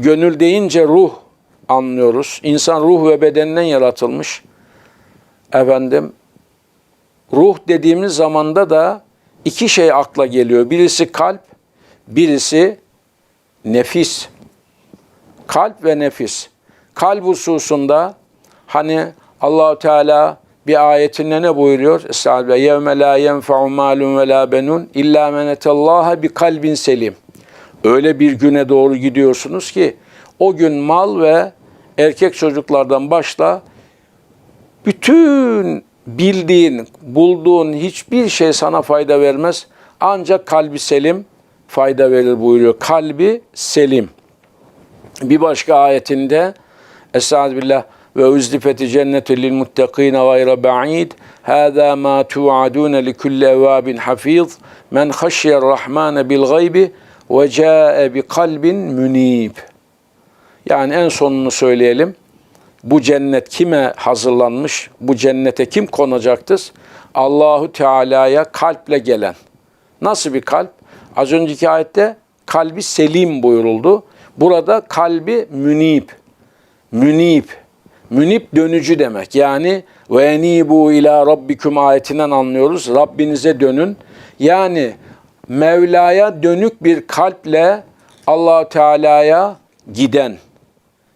Gönül deyince ruh anlıyoruz. İnsan ruh ve bedeninden yaratılmış. Efendim ruh dediğimiz zamanda da iki şey akla geliyor. Birisi kalp, birisi nefis. Kalp ve nefis. Kalp hususunda hani Allahu Teala bir ayetinde ne buyuruyor? Estağfirullah. Yevme la yenfa'u malun ve la benun illa men etallaha bi kalbin selim. Öyle bir güne doğru gidiyorsunuz ki o gün mal ve erkek çocuklardan başla bütün bildiğin, bulduğun hiçbir şey sana fayda vermez. Ancak kalbi selim fayda verir buyuruyor. Kalbi selim. Bir başka ayetinde Estağfirullah ve uzlifeti cennetu lil muttakine gayre ba'id. Hâzâ mâ tu'adûne li kulli evâbin hafîz. Men haşyer rahmâne bil gaybi ve câe bi kalbin münîb. Yani en sonunu söyleyelim. Bu cennet kime hazırlanmış? Bu cennete kim konacaktır? Allahu Teala'ya kalple gelen. Nasıl bir kalp? Az önceki ayette kalbi selim buyuruldu. Burada kalbi münib. Münib. Münib dönücü demek. Yani ve enibu ila rabbikum ayetinden anlıyoruz. Rabbinize dönün. Yani Mevla'ya dönük bir kalple Allah Teala'ya giden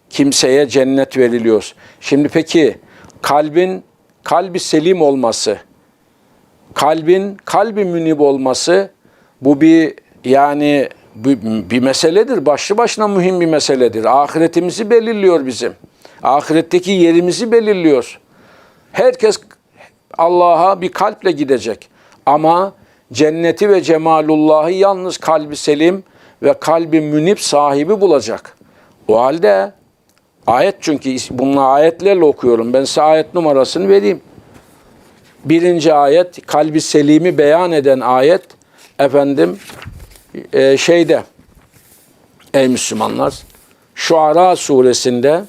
kimseye cennet veriliyor. Şimdi peki kalbin kalbi selim olması, kalbin kalbi münib olması bu bir yani bir, bir meseledir. Başlı başına mühim bir meseledir. Ahiretimizi belirliyor bizim. Ahiretteki yerimizi belirliyor. Herkes Allah'a bir kalple gidecek. Ama cenneti ve cemalullahı yalnız kalbi selim ve kalbi münip sahibi bulacak. O halde ayet çünkü bununla ayetlerle okuyorum. Ben size ayet numarasını vereyim. Birinci ayet kalbi selimi beyan eden ayet efendim e, şeyde ey Müslümanlar Şuara suresinde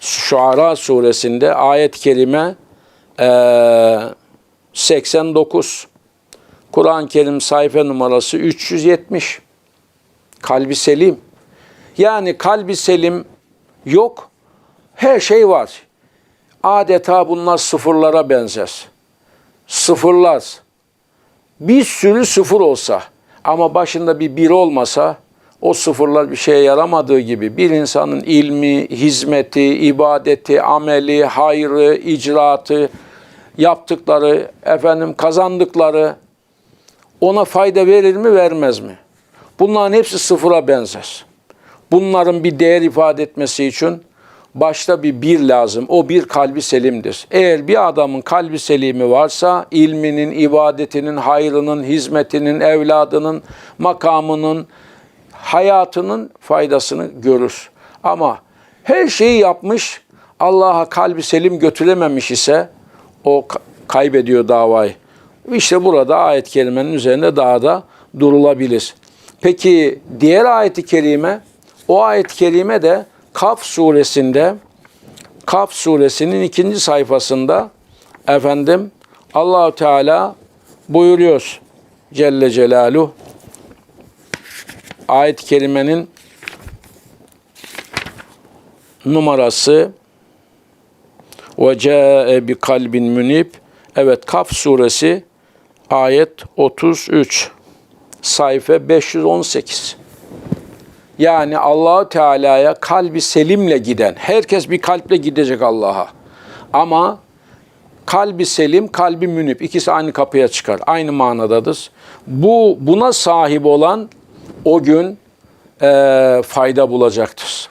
Şuara suresinde ayet-i kerime e, 89 Kur'an-ı Kerim sayfa numarası 370 kalbi selim. Yani kalbi selim yok her şey var. Adeta bunlar sıfırlara benzer. Sıfırlar. Bir sürü sıfır olsa ama başında bir bir olmasa o sıfırlar bir şeye yaramadığı gibi bir insanın ilmi, hizmeti, ibadeti, ameli, hayrı, icraatı, yaptıkları, efendim kazandıkları ona fayda verir mi vermez mi? Bunların hepsi sıfıra benzer. Bunların bir değer ifade etmesi için başta bir bir lazım. O bir kalbi selimdir. Eğer bir adamın kalbi selimi varsa ilminin, ibadetinin, hayrının, hizmetinin, evladının, makamının, hayatının faydasını görür. Ama her şeyi yapmış, Allah'a kalbi selim götürememiş ise o kaybediyor davayı. İşte burada ayet-i kerimenin üzerinde daha da durulabilir. Peki diğer ayet-i kerime, o ayet-i kerime de Kaf suresinde Kaf suresinin ikinci sayfasında efendim Allahu Teala buyuruyor Celle Celaluhu. Ayet-i kerimenin numarası ve ca'e bi kalbin münib evet Kaf suresi ayet 33 sayfa 518 yani Allahu Teala'ya kalbi selimle giden, herkes bir kalple gidecek Allah'a. Ama kalbi selim, kalbi münip ikisi aynı kapıya çıkar. Aynı manadadır. Bu buna sahip olan o gün e, fayda bulacaktır.